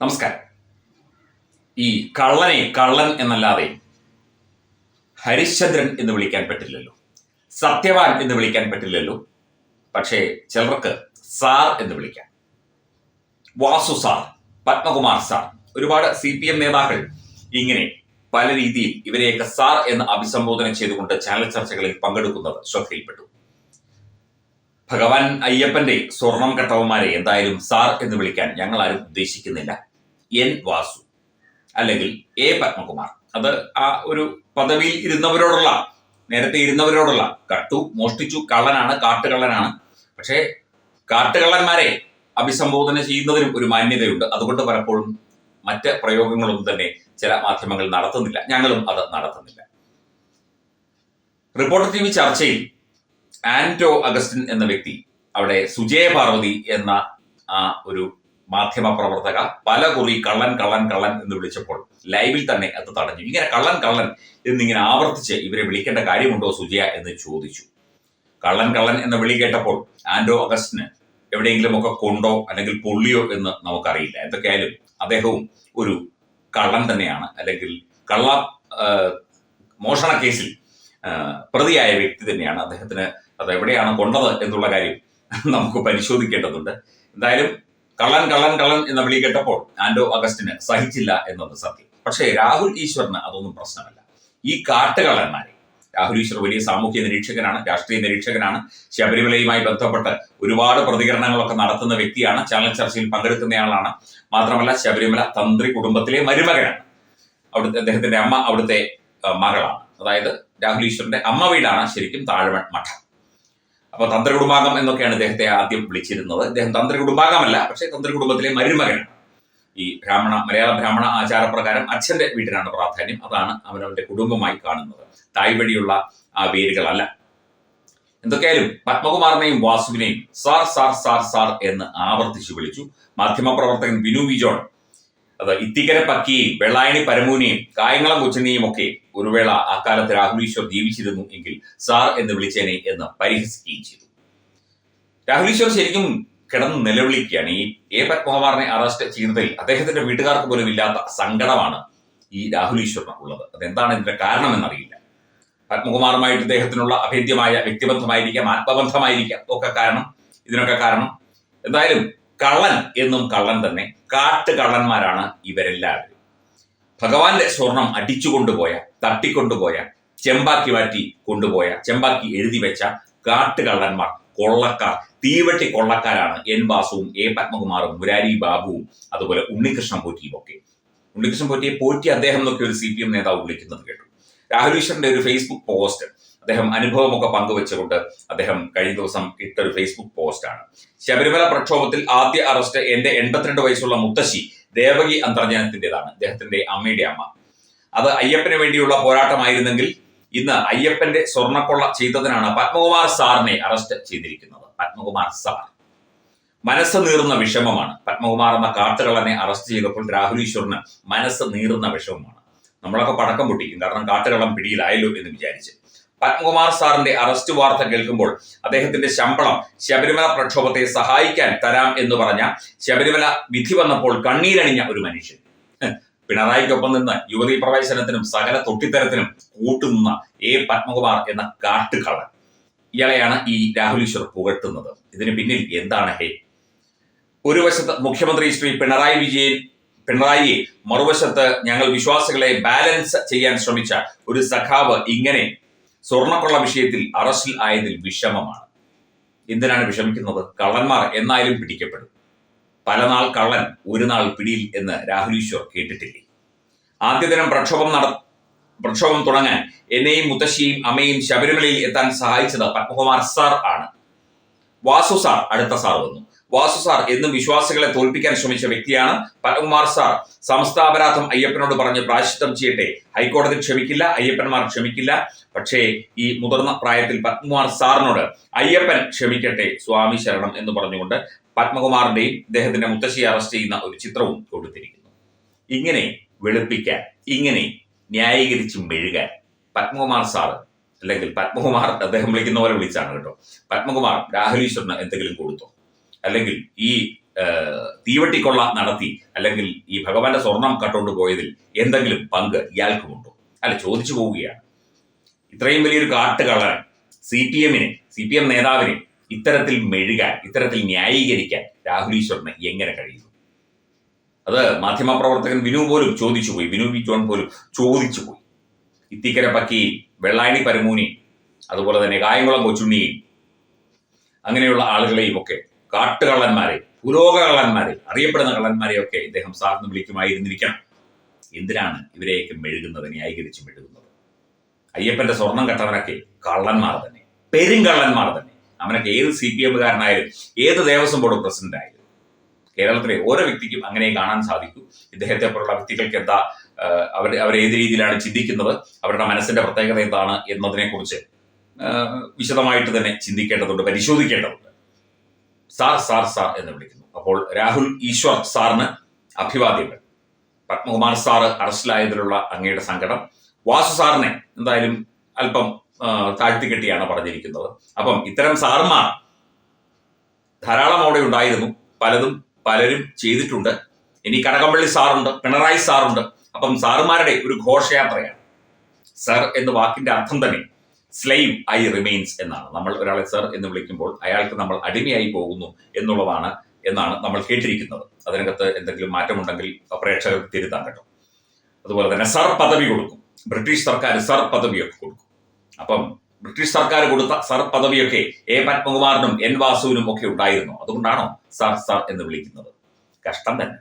നമസ്കാരം. ഈ കള്ളനെ കള്ളൻ എന്നല്ലാതെ ഹരിശ്ചന്ദ്രൻ എന്ന് വിളിക്കാൻ പറ്റില്ലല്ലോ. സത്യവാൻ എന്ന് വിളിക്കാൻ പറ്റില്ലല്ലോ. പക്ഷേ ചിലർക്ക് സാർ എന്ന് വിളിക്കാം. വാസു സാർ പത്മകുമാർ സാർ ഒരുപാട് സി പി എം നേതാക്കൾ ഇങ്ങനെ പല രീതിയിൽ ഇവരെയൊക്കെ സാർ എന്ന് അഭിസംബോധന ചെയ്തുകൊണ്ട് ചാനൽ ചർച്ചകളിൽ പങ്കെടുക്കുന്നത് ശ്രദ്ധയിൽപ്പെട്ടു. ഭഗവാൻ അയ്യപ്പന്റെ സ്വർണം കട്ടവന്മാരെ എന്തായാലും സാർ എന്ന് വിളിക്കാൻ ഞങ്ങൾ ആരും ഉദ്ദേശിക്കുന്നില്ല. എൻ വാസു അല്ലെങ്കിൽ എ പത്മകുമാർ. അത് ആ ഒരു പദവിയിൽ ഇരുന്നവരോടുള്ള നേരത്തെ ഇരുന്നവരോടുള്ള കട്ടു മോഷ്ടിച്ചു കള്ളനാണ് കാട്ടുകള്ളനാണ്. പക്ഷേ കാട്ടുകള്ളന്മാരെ അഭിസംബോധന ചെയ്യുന്നതിനും ഒരു മാന്യതയുണ്ട്. അതുകൊണ്ട് പലപ്പോഴും മറ്റ് പ്രയോഗങ്ങളൊന്നും തന്നെ ചില മാധ്യമങ്ങൾ നടത്തുന്നില്ല. ഞങ്ങളും അത് നടത്തുന്നില്ല. റിപ്പോർട്ടർ ടി വി ചർച്ചയിൽ ആന്റോ അഗസ്റ്റിൻ എന്ന വ്യക്തി അവിടെ സുജയ പാർവതി എന്ന ആ ഒരു മാധ്യമ പ്രവർത്തക പല കുറി കള്ളൻ കള്ളൻ കള്ളൻ എന്ന് വിളിച്ചപ്പോൾ ലൈവിൽ തന്നെ അത് തടഞ്ഞു. ഇങ്ങനെ കള്ളൻ കള്ളൻ എന്നിങ്ങനെ ആവർത്തിച്ച് ഇവരെ വിളിക്കേണ്ട കാര്യമുണ്ടോ സുജയ എന്ന് ചോദിച്ചു. കള്ളൻ കള്ളൻ എന്ന വിളി കേട്ടപ്പോൾ ആന്റോ അഗസ്റ്റിന് എവിടെയെങ്കിലും ഒക്കെ കൊണ്ടോ അല്ലെങ്കിൽ പൊള്ളിയോ എന്ന് നമുക്കറിയില്ല. എന്തൊക്കെയായാലും അദ്ദേഹവും ഒരു കള്ളൻ തന്നെയാണ്. അല്ലെങ്കിൽ കള്ള മോഷണ കേസിൽ പ്രതിയായ വ്യക്തി തന്നെയാണ് അദ്ദേഹത്തിന് അത് എവിടെയാണ് കൊണ്ടത് എന്നുള്ള കാര്യം നമുക്ക് പരിശോധിക്കേണ്ടതുണ്ട്. എന്തായാലും കള്ളൻ കള്ളൻ കള്ളൻ എന്ന വിളി കേട്ടപ്പോൾ ആൻഡോ അഗസ്റ്റിന് സഹിച്ചില്ല എന്നത് സത്യം. പക്ഷേ രാഹുൽ ഈശ്വറിന് അതൊന്നും പ്രശ്നമല്ല. ഈ കാട്ടുകള്ളന്മാരെ രാഹുൽ ഈശ്വർ വലിയ സാമൂഹ്യ നിരീക്ഷകനാണ് രാഷ്ട്രീയ നിരീക്ഷകനാണ് ശബരിമലയുമായി ബന്ധപ്പെട്ട് ഒരുപാട് പ്രതികരണങ്ങളൊക്കെ നടത്തുന്ന വ്യക്തിയാണ് ചാനൽ ചർച്ചയിൽ പങ്കെടുക്കുന്നയാളാണ്. മാത്രമല്ല ശബരിമല തന്ത്രി കുടുംബത്തിലെ മരുമകനാണ്. അവിടുത്തെ അദ്ദേഹത്തിന്റെ അമ്മ അവിടുത്തെ മകളാണ്. അതായത് രാഹുൽ ഈശ്വറിന്റെ അമ്മ വീടാണ് ശരിക്കും താഴ്വൺ മഠം. അപ്പൊ തന്ത്രകുടുംബാംഗം എന്നൊക്കെയാണ് ഇദ്ദേഹത്തെ ആദ്യം വിളിച്ചിരുന്നത്. ഇദ്ദേഹം തന്ത്രകുടുംബാംഗമല്ല പക്ഷേ തന്ത്ര കുടുംബത്തിലെ ഈ ബ്രാഹ്മണ മലയാള ബ്രാഹ്മണ ആചാരപ്രകാരം അച്ഛന്റെ വീടിനാണ് പ്രാധാന്യം. അതാണ് അവനവന്റെ കുടുംബമായി കാണുന്നത്. തായ് വഴിയുള്ള ആ വേരുകളല്ല. എന്തൊക്കെയായാലും പത്മകുമാറിനെയും വാസുവിനെയും സാർ സാർ സാർ സാർ എന്ന് ആവർത്തിച്ചു വിളിച്ചു. മാധ്യമപ്രവർത്തകൻ വിനു വിജോൺ അത് ഇത്തിക്കര പക്കിയും വെള്ളായണി പരമൂനിയും കായംകുളം കൊച്ചിനെയും ഒക്കെ ഒരു അക്കാലത്ത് രാഹുൽ ഈശ്വർ ജീവിച്ചിരുന്നു എങ്കിൽ സാർ എന്ന് വിളിച്ചേനെ എന്ന് പരിഹസിക്കുകയും ചെയ്തു. രാഹുൽ ഈശ്വർ ശരിക്കും കിടന്ന് നിലവിളിക്കുകയാണ്. ഈ എ പത്മകുമാറിനെ അറസ്റ്റ് ചെയ്യുന്നതിൽ അദ്ദേഹത്തിന്റെ വീട്ടുകാർക്ക് പോലും ഇല്ലാത്ത സങ്കടമാണ് ഈ രാഹുൽ ഈശ്വറിന് ഉള്ളത്. അതെന്താണ് ഇതിന്റെ കാരണം എന്നറിയില്ല. പത്മകുമാറുമായിട്ട് ഇദ്ദേഹത്തിനുള്ള അഭേദ്യമായ വ്യക്തിബന്ധമായിരിക്കാം ആത്മബന്ധമായിരിക്കാം ഒക്കെ കാരണം ഇതിനൊക്കെ കാരണം. എന്തായാലും കള്ളൻ എന്നും കള്ളൻ തന്നെ കാട്ടുകള്ളന്മാരാണ് ഇവരെല്ലാവരും. ഭഗവാന്റെ സ്വർണം അടിച്ചുകൊണ്ടുപോയ തട്ടിക്കൊണ്ടുപോയ ചെമ്പാക്കി വാറ്റി കൊണ്ടുപോയ ചെമ്പാക്കി എഴുതി വെച്ച കാട്ടുകള്ളന്മാർ കൊള്ളക്കാർ തീവട്ടി കൊള്ളക്കാരാണ് എൻ വാസുവും എ പത്മകുമാറും മുരാരി ബാബുവും അതുപോലെ ഉണ്ണികൃഷ്ണൻ പോറ്റിയും ഒക്കെ. ഉണ്ണികൃഷ്ണൻ പോറ്റിയെ പോറ്റി അദ്ദേഹം എന്നൊക്കെ ഒരു സി പി എം നേതാവ് വിളിക്കുന്നത് കേട്ടു. രാഹുൽ ഈശ്വറിന്റെ ഒരു ഫേസ്ബുക്ക് പോസ്റ്റ് അദ്ദേഹം അനുഭവമൊക്കെ പങ്കുവെച്ചുകൊണ്ട് അദ്ദേഹം കഴിഞ്ഞ ദിവസം ഇട്ട ഒരു ഫേസ്ബുക്ക് പോസ്റ്റാണ് ശബരിമല പ്രക്ഷോഭത്തിൽ ആദ്യ അറസ്റ്റ് എന്റെ എൺപത്തിരണ്ട് വയസ്സുള്ള മുത്തശ്ശി ദേവകി അന്തർജനത്തിന്റെതാണ് അദ്ദേഹത്തിന്റെ അമ്മയുടെ അമ്മ. അത് അയ്യപ്പന് വേണ്ടിയുള്ള പോരാട്ടമായിരുന്നെങ്കിൽ ഇന്ന് അയ്യപ്പന്റെ സ്വർണക്കൊള്ള ചെയ്തതിനാണ് പത്മകുമാർ സാറിനെ അറസ്റ്റ് ചെയ്തിരിക്കുന്നത്. പത്മകുമാർ സാർ. മനസ്സ് നീറുന്ന വിഷമമാണ്. പത്മകുമാർ എന്ന കാട്ടുകളനെ അറസ്റ്റ് ചെയ്തപ്പോൾ രാഹുൽ ഈശ്വറിന് മനസ്സ് നീറുന്ന വിഷമമാണ്. നമ്മളൊക്കെ പടക്കം പൊട്ടിക്കും. കാരണം കാട്ടുകളം പിടിയിലായല്ലോ എന്ന് വിചാരിച്ച്. പത്മകുമാർ സാറിന്റെ അറസ്റ്റ് വാർത്ത കേൾക്കുമ്പോൾ അദ്ദേഹത്തിന്റെ ശമ്പളം ശബരിമല പ്രക്ഷോഭത്തെ സഹായിക്കാൻ തരാം എന്ന് പറഞ്ഞ ശബരിമല വിധി വന്നപ്പോൾ കണ്ണീരണിഞ്ഞ ഒരു മനുഷ്യൻ. പിണറായിക്കൊപ്പം നിന്ന് യുവതീ പ്രവേശനത്തിനും സകല തൊട്ടിത്തരത്തിനും കൂട്ടുനിന്ന എ പത്മകുമാർ എന്ന കാട്ടുകള ഇയാളെയാണ് ഈ രാഹുൽ ഈശ്വർ പുകഴ്ത്തുന്നത്. ഇതിന് പിന്നിൽ എന്താണ്? ഹേ ഒരു വശത്ത് മുഖ്യമന്ത്രി ശ്രീ പിണറായി വിജയൻ പിണറായിയെ മറുവശത്ത് ഞങ്ങൾ വിശ്വാസികളെ ബാലൻസ് ചെയ്യാൻ ശ്രമിച്ച ഒരു സഖാവ് ഇങ്ങനെ സ്വർണക്കൊള്ള വിഷയത്തിൽ അറസ്റ്റിൽ ആയതിൽ വിഷമമാണ്. എന്തിനാണ് വിഷമിക്കുന്നത്? കള്ളന്മാർ എന്നായാലും പിടിക്കപ്പെടും. പല നാൾ കള്ളൻ ഒരു നാൾ പിടിയിൽ എന്ന് രാഹുൽ ഈശ്വർ കേട്ടിട്ടില്ലേ? ആദ്യ ദിനം പ്രക്ഷോഭം നട പ്രക്ഷോഭം തുടങ്ങാൻ എന്നെയും മുത്തശ്ശിയും അമ്മയും ശബരിമലയിൽ എത്താൻ സഹായിച്ചത് പത്മകുമാർ സാർ ആണ്. വാസു സാർ അടുത്ത സാർ വന്നു. വാസു സാർ എന്നും വിശ്വാസികളെ തോൽപ്പിക്കാൻ ശ്രമിച്ച വ്യക്തിയാണ് പത്മകുമാർ സാർ. സമസ്താപരാധം അയ്യപ്പനോട് പറഞ്ഞ് പ്രാശിത്വം ചെയ്യട്ടെ. ഹൈക്കോടതി ക്ഷമിക്കില്ല അയ്യപ്പന്മാർ ക്ഷമിക്കില്ല. പക്ഷേ ഈ മുതിർന്ന പ്രായത്തിൽ പത്മകുമാർ സാറിനോട് അയ്യപ്പൻ ക്ഷമിക്കട്ടെ സ്വാമി ശരണം എന്ന് പറഞ്ഞുകൊണ്ട് പത്മകുമാറിന്റെയും ഇദ്ദേഹത്തിന്റെ മുത്തശ്ശിയെ അറസ്റ്റ് ചെയ്യുന്ന ഒരു ചിത്രവും കൊടുത്തിരിക്കുന്നു. ഇങ്ങനെ വെളുപ്പിക്കാൻ ഇങ്ങനെ ന്യായീകരിച്ച് മെഴുകാൻ പത്മകുമാർ സാറ് അല്ലെങ്കിൽ പത്മകുമാർ അദ്ദേഹം വിളിക്കുന്ന പോലെ വിളിച്ചാണ് കേട്ടോ. പത്മകുമാർ രാഹുൽ ഈശ്വറിന് എന്തെങ്കിലും കൊടുത്തോ? അല്ലെങ്കിൽ ഈ തീവട്ടിക്കൊള്ള നടത്തി അല്ലെങ്കിൽ ഈ ഭഗവാന്റെ സ്വർണം കട്ടുകൊണ്ട് പോയതിൽ എന്തെങ്കിലും പങ്ക് ഇയാൾക്കുമുണ്ടോ അല്ല ചോദിച്ചു പോവുകയാണ്. ഇത്രയും വലിയൊരു കാട്ടുകള്ളൻ സി പി എമ്മിനെ സി പി എം നേതാവിനെ ഇത്തരത്തിൽ മെഴുകാൻ ഇത്തരത്തിൽ ന്യായീകരിക്കാൻ രാഹുൽ ഈശ്വറിന് എങ്ങനെ കഴിയുന്നു? അത് മാധ്യമപ്രവർത്തകൻ വിനു പോലും ചോദിച്ചു പോയി വിനു വി ജോൺ പോലും ചോദിച്ചു പോയി. ഇത്തിക്കര പക്കി വെള്ളായണി പരമൂനി അതുപോലെ തന്നെ കായംകുളം കൊച്ചുണ്ണിയും അങ്ങനെയുള്ള ആളുകളെയും ഒക്കെ കാട്ടുകള്ളന്മാരെ പുരോഗ കള്ളന്മാരെ അറിയപ്പെടുന്ന കള്ളന്മാരെയൊക്കെ ഇദ്ദേഹം സാറിന് വിളിക്കുമായിരുന്നിരിക്കണം. എന്തിനാണ് ഇവരെയൊക്കെ മെഴുകുന്നത് ന്യായീകരിച്ച് മെഴുകുന്നത്? അയ്യപ്പന്റെ സ്വർണം കെട്ടവനൊക്കെ കള്ളന്മാർ തന്നെ പെരുങ്കള്ളന്മാർ തന്നെ. അവനൊക്കെ ഏത് സി പി എമ്മുകാരനായാലും ഏത് ദേവസ്വം ബോർഡ് പ്രസിഡന്റ് ആയാലും കേരളത്തിലെ ഓരോ വ്യക്തിക്കും അങ്ങനെ കാണാൻ സാധിക്കും. ഇദ്ദേഹത്തെ പോലുള്ള വ്യക്തികൾക്ക് എന്താ അവർ അവർ ഏത് രീതിയിലാണ് ചിന്തിക്കുന്നത് അവരുടെ മനസ്സിന്റെ പ്രത്യേകത എന്താണ് എന്നതിനെക്കുറിച്ച് വിശദമായിട്ട് തന്നെ ചിന്തിക്കേണ്ടതുണ്ട് പരിശോധിക്കേണ്ടതുണ്ട്. സാർ സാർ സാർ എന്ന് വിളിക്കുന്നു. അപ്പോൾ രാഹുൽ ഈശ്വർ സാറിന് അഭിവാദ്യങ്ങൾ. പത്മകുമാർ സാറ് അറസ്റ്റിലായതിലുള്ള അങ്ങയുടെ സങ്കടം. വാസു സാറിനെ എന്തായാലും അല്പം താഴ്ത്തിക്കെട്ടിയാണ് പറഞ്ഞിരിക്കുന്നത്. അപ്പം ഇത്തരം സാറുമാർ ധാരാളം അവിടെ ഉണ്ടായിരുന്നു. പലതും പലരും ചെയ്തിട്ടുണ്ട്. ഇനി കടകമ്പള്ളി സാറുണ്ട് പിണറായി സാറുണ്ട്. അപ്പം സാറുമാരുടെ ഒരു ഘോഷയാത്രയാണ്. സർ എന്ന വാക്കിന്റെ അർത്ഥം തന്നെ സ്ലൈവ് ഐ റിമെയിൻസ് എന്നാണ്. നമ്മൾ ഒരാളെ സർ എന്ന് വിളിക്കുമ്പോൾ അയാൾക്ക് നമ്മൾ അടിമയായി പോകുന്നു എന്നുള്ളതാണ് എന്നാണ് നമ്മൾ കേട്ടിരിക്കുന്നത്. അതിനകത്ത് എന്തെങ്കിലും മാറ്റമുണ്ടെങ്കിൽ പ്രേക്ഷകർ തിരുത്താൻ കേട്ടോ. അതുപോലെ തന്നെ സർ പദവി കൊടുക്കും. ബ്രിട്ടീഷ് സർക്കാർ സർ പദവിയൊക്കെ കൊടുക്കും. അപ്പം ബ്രിട്ടീഷ് സർക്കാർ കൊടുത്ത സർ പദവിയൊക്കെ എ പത്മകുമാറിനും എൻ വാസുവിനും ഒക്കെ ഉണ്ടായിരുന്നു. അതുകൊണ്ടാണോ സർ സർ എന്ന് വിളിക്കുന്നത്? കഷ്ടം തന്നെ.